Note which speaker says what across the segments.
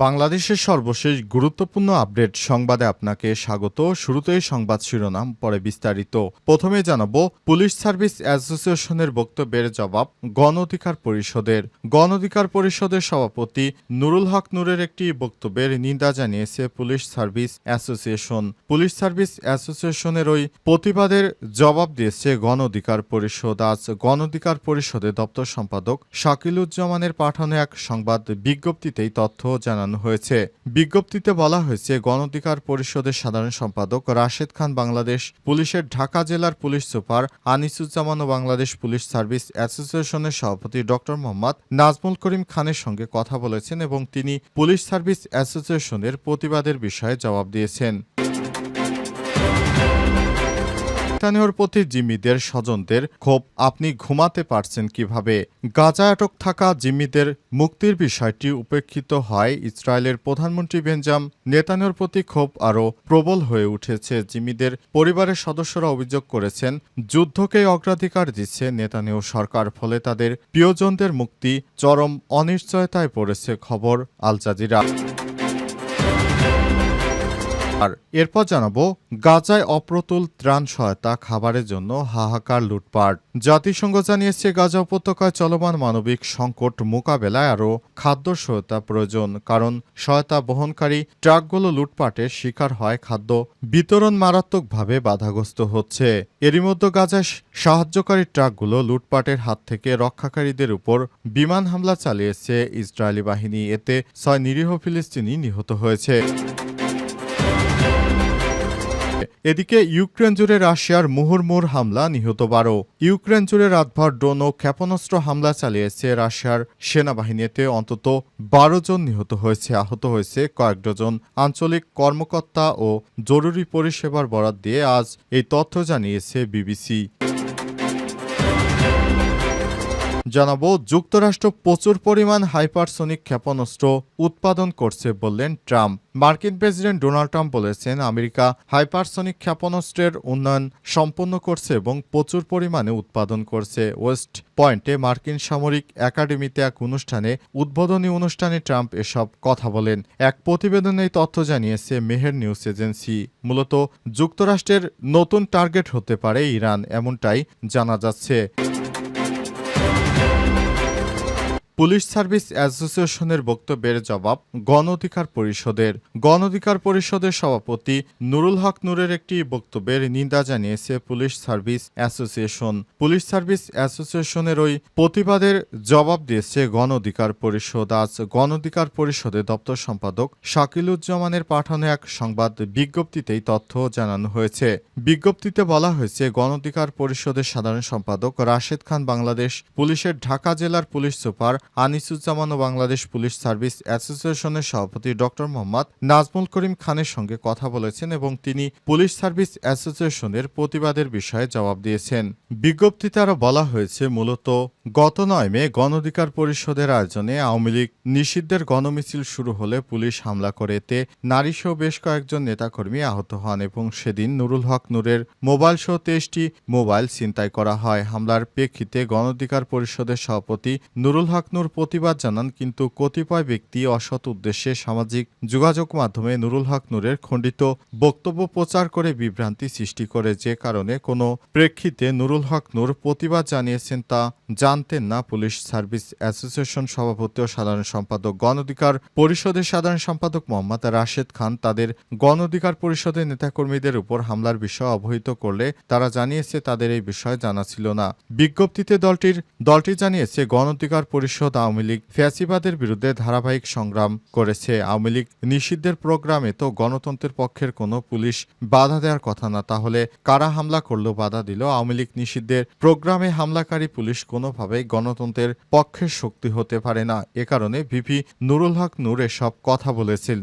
Speaker 1: বাংলাদেশের সর্বশেষ গুরুত্বপূর্ণ আপডেট সংবাদে আপনাকে স্বাগত। শুরুতেই সংবাদ শিরোনাম, পরে বিস্তারিত। প্রথমে জানাব, পুলিশ সার্ভিস অ্যাসোসিয়েশনের বক্তব্যের জবাব গণ অধিকার পরিষদের। গণ অধিকার পরিষদের সভাপতি নুরুল হক নূরের একটি বক্তব্যের নিন্দা জানিয়েছে police service association. Police service অ্যাসোসিয়েশনের ওই প্রতিবাদের জবাব দিয়েছে গণ অধিকার পরিষদ। আজ গণ অধিকার পরিষদের দপ্তর সম্পাদক শাকিলুজ্জামানের পাঠানো এক সংবাদ বিজ্ঞপ্তিতেই তথ্য জানানো হয়েছে। বিজ্ঞপ্তিতে বলা হয়েছে গণধিকার পরিষদের সাধারণ সম্পাদক রাশেদ খান বাংলাদেশ পুলিশের ঢাকা জেলার পুলিশ সুপার আনিসুজ্জামান ও বাংলাদেশ পুলিশ সার্ভিস অ্যাসোসিয়েশনের সভাপতি ডক্টর মোহাম্মদ নাজমুল করিম খানের সঙ্গে কথা বলেছেন এবং তিনি পুলিশ সার্ভিস অ্যাসোসিয়েশনের প্রতিবাদের বিষয়ে জবাব দিয়েছেন। নেতানিয়াহুর প্রতি জিম্মিদের স্বজনদের ক্ষোভ আপনি ঘুমাতে পারছেন কীভাবে? গাজা আটক থাকা জিম্মিদের মুক্তির বিষয়টি উপেক্ষিত হয় ইসরায়েলের প্রধানমন্ত্রী বেঞ্জাম নেতানিয়াহুর প্রতি ক্ষোভ আরও প্রবল হয়ে উঠেছে। জিম্মিদের পরিবারের সদস্যরা অভিযোগ করেছেন, যুদ্ধকে অগ্রাধিকার দিচ্ছে নেতানিয়াহু সরকার, ফলে তাদের প্রিয়জনদের মুক্তি চরম অনিশ্চয়তায় পড়েছে খবর আল জাজিরা। আর এরপর জানাব, গাজায় অপ্রতুল ত্রাণ সহায়তা খাবারের জন্য হাহাকার লুটপাট। জাতিসংঘ জানিয়েছে, গাজা উপত্যকায় চলমান মানবিক সংকট মোকাবেলায় আরও খাদ্য সহায়তা প্রয়োজন, কারণ সহায়তা বহনকারী ট্রাকগুলো লুটপাটের শিকার হয়, খাদ্য বিতরণ মারাত্মকভাবে বাধাগ্রস্ত হচ্ছে। এরই মধ্যে গাজায় সাহায্যকারী ট্রাকগুলো লুটপাটের হাত থেকে রক্ষাকারীদের উপর বিমান হামলা চালিয়েছে ইসরায়েলি বাহিনী। এতে ছয় নিরীহ ফিলিস্তিনি নিহত হয়েছে। এদিকে ইউক্রেন জুড়ে রাশিয়ার মুহুর্মুর হামলা নিহত বারো। ইউক্রেন জুড়ে রাতভর ড্রোন ও ক্ষেপণাস্ত্র হামলা চালিয়েছে রাশিয়ার সেনাবাহিনীতে অন্তত বারো জন নিহত হয়েছে, আহত হয়েছে কয়েক ডজন। আঞ্চলিক কর্মকর্তা ও জরুরি পরিষেবার বরাদ দিয়ে আজ এই তথ্য জানিয়েছে বিবিসি। জানাব, যুক্তরাষ্ট্র প্রচুর পরিমাণ হাইপারসোনিক ক্ষেপণাস্ত্র উৎপাদন করছে বললেন ট্রাম্প। মার্কিন প্রেসিডেন্ট ডোনাল্ড ট্রাম্প বলেছেন, আমেরিকা হাইপারসোনিক ক্ষেপণাস্ত্রের উন্নয়ন সম্পন্ন করছে এবং প্রচুর পরিমাণে উৎপাদন করছে। ওয়েস্ট পয়েন্টে মার্কিন সামরিক একাডেমিতে এক অনুষ্ঠানে, উদ্বোধনী অনুষ্ঠানে ট্রাম্প এসব কথা বলেন। এক প্রতিবেদনে তথ্য জানিয়েছে মেহের নিউজ এজেন্সি। মূলত, যুক্তরাষ্ট্রের নতুন টার্গেট হতে পারে ইরান, এমনটাই জানা যাচ্ছে। পুলিশ সার্ভিস অ্যাসোসিয়েশনের বক্তব্যের জবাব গণ অধিকার পরিষদের। গণ অধিকার পরিষদের সভাপতি নুরুল হক নূরের একটি বক্তব্যের নিন্দা জানিয়েছে police service association. Police service অ্যাসোসিয়েশনের ওই প্রতিবাদের জবাব দিয়েছে গণ অধিকার পরিষদ। আজ গণ অধিকার পরিষদের দপ্তর সম্পাদক শাকিলুজ্জামানের পাঠানো এক সংবাদ বিজ্ঞপ্তিতেই তথ্য জানানো হয়েছে। বিজ্ঞপ্তিতে বলা হয়েছে, গণ অধিকার পরিষদের সাধারণ সম্পাদক রাশেদ খান বাংলাদেশ পুলিশের ঢাকা জেলার পুলিশ সুপার আনিসুজ্জামান ও বাংলাদেশ পুলিশ সার্ভিস অ্যাসোসিয়েশনের সভাপতি ডক্টর মোহাম্মদ নাজমুল করিম খানের সঙ্গে কথা বলেছেন এবং তিনি পুলিশ সার্ভিস অ্যাসোসিয়েশনের প্রতিবাদের বিষয়ে জবাব দিয়েছেন। বিজ্ঞপ্তিতে আরও বলা হয়েছে, মূলত গত নয় মে গণ অধিকার পরিষদের আয়োজনে আওয়ামী লীগ নিষিদ্ধের গণমিছিল শুরু হলে পুলিশ হামলা করে এতে নারীসহ বেশ কয়েকজন নেতাকর্মী আহত হন এবং সেদিন নুরুল হক নূরের মোবাইল সহ তেইশটি মোবাইল ছিনতাই করা হয়। হামলার প্রেক্ষিতে গণ অধিকার পরিষদের সভাপতি নুরুল হক নূর প্রতিবাদ জানান, কিন্তু কতিপয় ব্যক্তি অসৎ উদ্দেশ্যে সামাজিক যোগাযোগ মাধ্যমে নুরুল হক নূরের খণ্ডিত বক্তব্য প্রচার করে বিভ্রান্তি সৃষ্টি করে, যে কারণে কোনো প্রেক্ষিতে নুরুল হক নূর প্রতিবাদ জানিয়েছেন তা জানতেন না পুলিশ সার্ভিস অ্যাসোসিয়েশন সভাপতি ও সাধারণ সম্পাদক গণ অধিকার পরিষদের সাধারণ সম্পাদক মোহাম্মদ রাশেদ খান তাদের গণ অধিকার পরিষদের নেতাকর্মীদের উপর হামলার বিষয়ে অবহিত করলে তারা জানিয়েছে তাদের এই বিষয়ে জানা ছিল না। বিজ্ঞপ্তিতে দলটির, দলটি জানিয়েছে গণ অধিকার পরিষদ আওয়ামী লীগ ফ্যাসিবাদের বিরুদ্ধে ধারাবাহিক সংগ্রাম করেছে। আওয়ামী লীগ নিষিদ্ধের প্রোগ্রামে তো গণতন্ত্রের পক্ষের কোনো পুলিশ বাধা দেওয়ার কথা না, তাহলে কারা হামলা করল বাধা দিল? আওয়ামী লীগ নিষিদ্ধের প্রোগ্রামে হামলাকারী পুলিশ কোনোভাবেই গণতন্ত্রের পক্ষের শক্তি হতে পারে না। এ কারণে ভিপি নুরুল হক নূর এসব কথা বলেছেন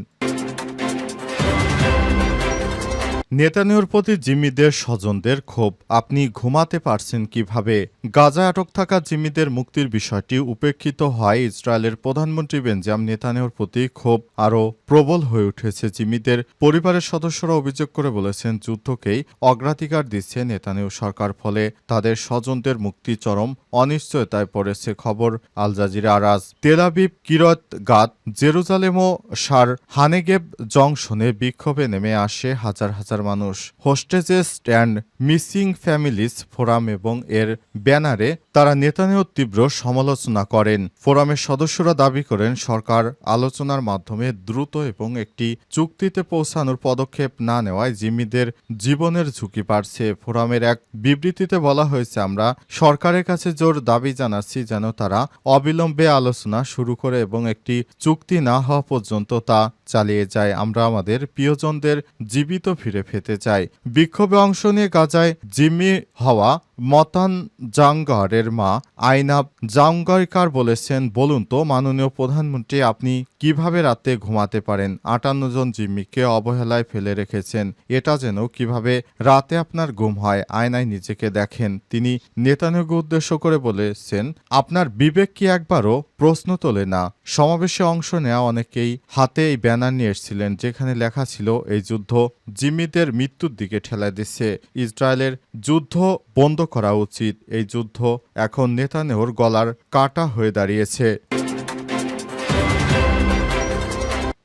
Speaker 1: নেতানিয়র প্রতি জিম্মিদের স্বজনদের ক্ষোভ। আপনি ঘুমাতে পারছেন কীভাবে? গাজায় আটক থাকা জিম্মিদের মুক্তির বিষয়টি উপেক্ষিত হয় ইসরায়েলের প্রধানমন্ত্রী বেঞ্জাম নেতানিয়র প্রতি ক্ষোভ। আরও প্রবল হয়ে উঠেছে জিম্মিদের। পরিবারের সদস্যরা অভিযোগ করে বলেছেন, যুদ্ধকেই অগ্রাধিকার দিচ্ছে নেতানিয় সরকার। ফলে তাদের স্বজনদের মুক্তি চরম অনিশ্চয়তায় পড়েছে খবর আল জাজিরা আরাজ তেলাবিব কিরত গাত জেরুজালেমো সার হানেগেব জংশনে বিক্ষোভে নেমে আসে হাজার হাজার মানুষ। Hostages and missing families forum এবং এর ব্যানারে তারা নেতানিয় তীব্র সমালোচনা করেন। ফোরামের সদস্যরা দাবি করেন, সরকার আলোচনার মাধ্যমে দ্রুত এবং একটি চুক্তিতে পৌঁছানোর পদক্ষেপ না নেওয়ায় জিম্মিদের জীবনের ঝুঁকি বাড়ছে। ফোরামের এক বিবৃতিতে বলা হয়েছে, আমরা সরকারের কাছে জোর দাবি জানাচ্ছি যেন তারা অবিলম্বে আলোচনা শুরু করে এবং একটি চুক্তি না হওয়া পর্যন্ত তা চালিয়ে যায়। আমরা আমাদের প্রিয়জনদের জীবিত ফিরে পেতে চাই। বিক্ষোভে অংশ নিয়ে গাজায় জিম্মি হওয়া মতান জাঙ্গারের মা আইনাব জাঙ্গারকার বলেছেন, বলুন তো, মাননীয় প্রধানমন্ত্রী, আপনি কীভাবে রাতে ঘুমাতে পারেন? আটান্ন জন জিম্মিকে অবহেলায় ফেলে রেখেছেন। এটা যেন কীভাবে রাতে আপনার ঘুম হয়, আয়নায় নিজেকে দেখেন। তিনি নেতানিয়োগ উদ্দেশ্য করে বলেছেন, আপনার বিবেক কি একবারও প্রশ্ন তোলে, না, সমাবেশে অংশ নেওয়া অনেকেই হাতে এই ব্যানার নিয়ে এসেছিলেন, যেখানে লেখা ছিল, এই যুদ্ধ জিম্মিদের মৃত্যুর দিকে ঠেলা দিচ্ছে। ইসরায়েলের যুদ্ধ বন্ধ করা উচিত। এই যুদ্ধ এখন নেতানেহর গলার কাটা হয়ে দাঁড়িয়েছে।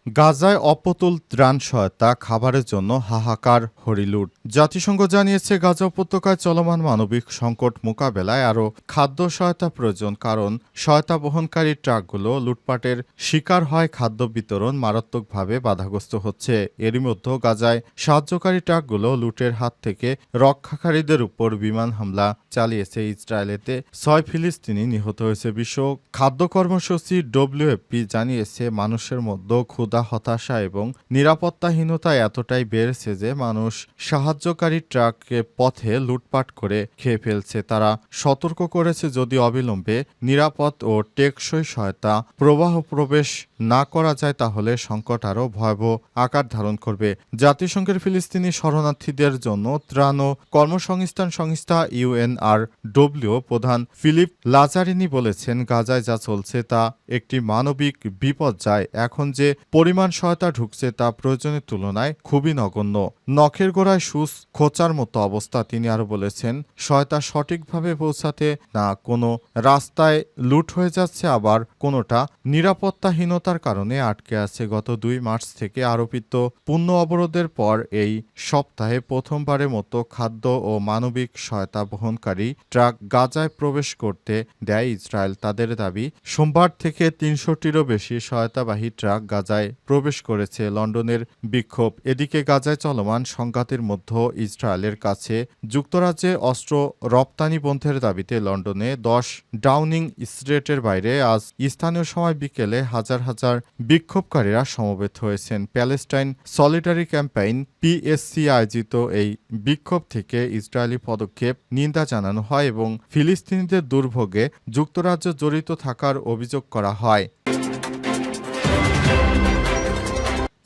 Speaker 1: গাজায় অপতুল ত্রাণ সহায়তা খাবারের জন্য হাহাকার, হরিলুট। জাতিসংঘ জানিয়েছে, গাজা উপত্যকায় চলমান মানবিক সংকট মোকাবেলায় আরও খাদ্য সহায়তা প্রয়োজন, কারণ সহায়তা বহনকারী ট্রাকগুলো লুটপাটের শিকার হয়, খাদ্য বিতরণ মারাত্মকভাবে বাধাগ্রস্ত হচ্ছে। এরই মধ্যে গাজায় সাহায্যকারী ট্রাকগুলো লুটের হাত থেকে রক্ষাকারীদের উপর বিমান হামলা চালিয়েছে। ইসরায়েলেতে ছয় ফিলিস্তিনি নিহত হয়েছে। বিশ্ব খাদ্য কর্মসূচি ডব্লিউএফপি জানিয়েছে, মানুষের মধ্যে ক্ষুধা হতাশা এবং নিরাপত্তাহীনতা এতটাই বেড়েছে যে মানুষ সাহায্যকারী ট্রাককে পথে লুটপাট করে খেয়ে ফেলছে। তারা সতর্ক করেছে যদি অবিলম্বে নিরাপদ ও টেকসই সহায়তা প্রবাহ প্রবেশ না করা যায়, তাহলে সংকট আরও ভয়াবহ আকার ধারণ করবে। জাতিসংঘের ফিলিস্তিনি শরণার্থীদের জন্য ত্রাণ ও কর্মসংস্থান সংস্থা ইউএনআর ডব্লিউ প্রধান ফিলিপ লাজারিনি বলেছেন, গাজায় যা চলছে তা একটি মানবিক বিপর্যয়। এখন যে পরিমাণ সহায়তা ঢুকছে তা প্রয়োজনের তুলনায় খুবই নগণ্য। নখের গোড়ায় সুস খোঁচার মতো অবস্থা তিনি আরও বলেছেন। সহায়তা সঠিকভাবে পৌঁছাতে না কোনো রাস্তায় লুট হয়ে যাচ্ছে, আবার কোনোটা নিরাপত্তাহীনতার কারণে আটকে আছে। গত দুই মার্চ থেকে আরোপিত পূর্ণ অবরোধের পর এই সপ্তাহে প্রথমবারের মতো খাদ্য ও মানবিক সহায়তা বহনকারী ট্রাক গাজায় প্রবেশ করতে দেয় ইসরায়েল। তাদের দাবি, সোমবার থেকে তিনশোটিরও বেশি সহায়তাবাহী ট্রাক গাজায় প্রবেশ করেছে লন্ডনের বিক্ষোভ। এদিকে গাজায় চলমান সংঘাতের মধ্যে ইসরায়েলের কাছে যুক্তরাজ্যে অস্ত্র রপ্তানি বন্ধের দাবিতে লন্ডনে দশ ডাউনিং স্ট্রেটের বাইরে আজ স্থানীয় সময় বিকেলে হাজার হাজার বিক্ষোভকারীরা সমবেত হয়েছেন। প্যালেস্টাইন সলিডারি ক্যাম্পেইন পিএসসি আয়োজিত এই বিক্ষোভ থেকে ইসরায়েলি পদক্ষেপ নিন্দা জানানো হয় এবং ফিলিস্তিনিদের দুর্ভোগে যুক্তরাজ্য জড়িত থাকার অভিযোগ করা হয়।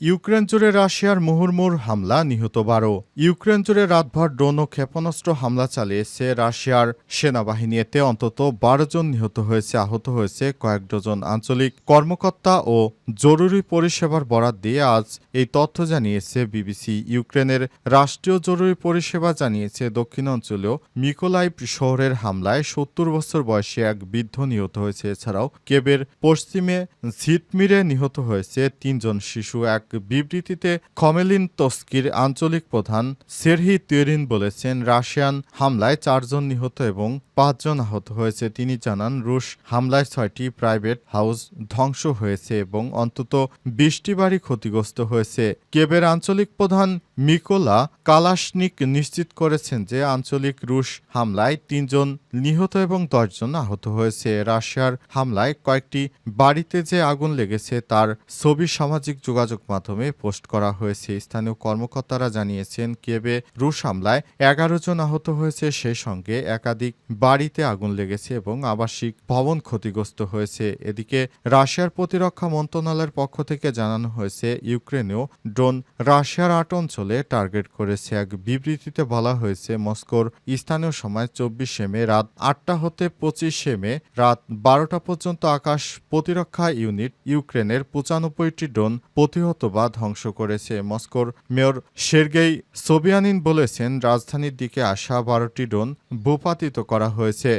Speaker 1: ইউক্রেন জুড়ে রাশিয়ার মুহুর্মুর হামলা নিহত বারো। ইউক্রেন জুড়ে রাতভর ড্রোন ও ক্ষেপণাস্ত্র হামলা চালিয়েছে রাশিয়ার সেনাবাহিনী। এতে অন্তত বারো জন নিহত হয়েছে, আহত হয়েছে কয়েক ডজন আঞ্চলিক কর্মকর্তা ও জরুরি পরিষেবার বরাত দিয়ে আজ এই তথ্য জানিয়েছে বিবিসি। ইউক্রেনের রাষ্ট্রীয় জরুরি পরিষেবা জানিয়েছে দক্ষিণাঞ্চলীয় মিকোলাইভ শহরের হামলায় সত্তর বছর বয়সী এক বৃদ্ধ নিহত হয়েছে। এছাড়াও কেবের পশ্চিমে ঝিটমিরে নিহত হয়েছে তিনজন শিশু। এক বিবৃতিতে খমেলিন তস্কির আঞ্চলিক প্রধান সেরহি তিয়েরিন বলেছেন, রাশিয়ান হামলায় চারজন নিহত এবং পাঁচজন আহত হয়েছে। তিনি জানান, রুশ হামলায় ছয়টি প্রাইভেট হাউস ধ্বংস হয়েছে এবং অন্তত বিশটি বাড়ি ক্ষতিগ্রস্ত হয়েছে। কেবের আঞ্চলিক প্রধান মিকোলা কালাশনিক নিশ্চিত করেছেন যে আঞ্চলিক রুশ হামলায় তিনজন নিহত এবং দশজন আহত হয়েছে। রাশিয়ার হামলায় কয়েকটি বাড়িতে যে আগুন লেগেছে তার ছবি সামাজিক যোগাযোগ মাধ্যমে পোস্ট করা হয়েছে। স্থানীয় কর্মকর্তারা জানিয়েছেন কেবে রুশ হামলায় এগারো জন আহত হয়েছে সেই সঙ্গে একাধিক বাড়িতে আগুন লেগেছে এবং আবাসিক ভবন ক্ষতিগ্রস্ত হয়েছে। এদিকে রাশিয়ার প্রতিরক্ষা মন্ত্রণালয়ের পক্ষ থেকে জানানো হয়েছে, ইউক্রেনেও ড্রোন রাশিয়ার আট অঞ্চলে বলে টার্গেট করেছে। এক বিবৃতিতে বলা হয়েছে, মস্কোর স্থানীয় সময় চব্বিশে মে রাত আটটা হতে পঁচিশে মে রাত বারোটা পর্যন্ত আকাশ প্রতিরক্ষা ইউনিট ইউক্রেনের পঁচানব্বইটি ড্রোন প্রতিহত বা ধ্বংস করেছে। মস্কোর মেয়র সের্গেই সোবিয়ানিন বলেছেন, রাজধানীর দিকে আসা বারোটি ড্রোন ভূপাতিত করা হয়েছে।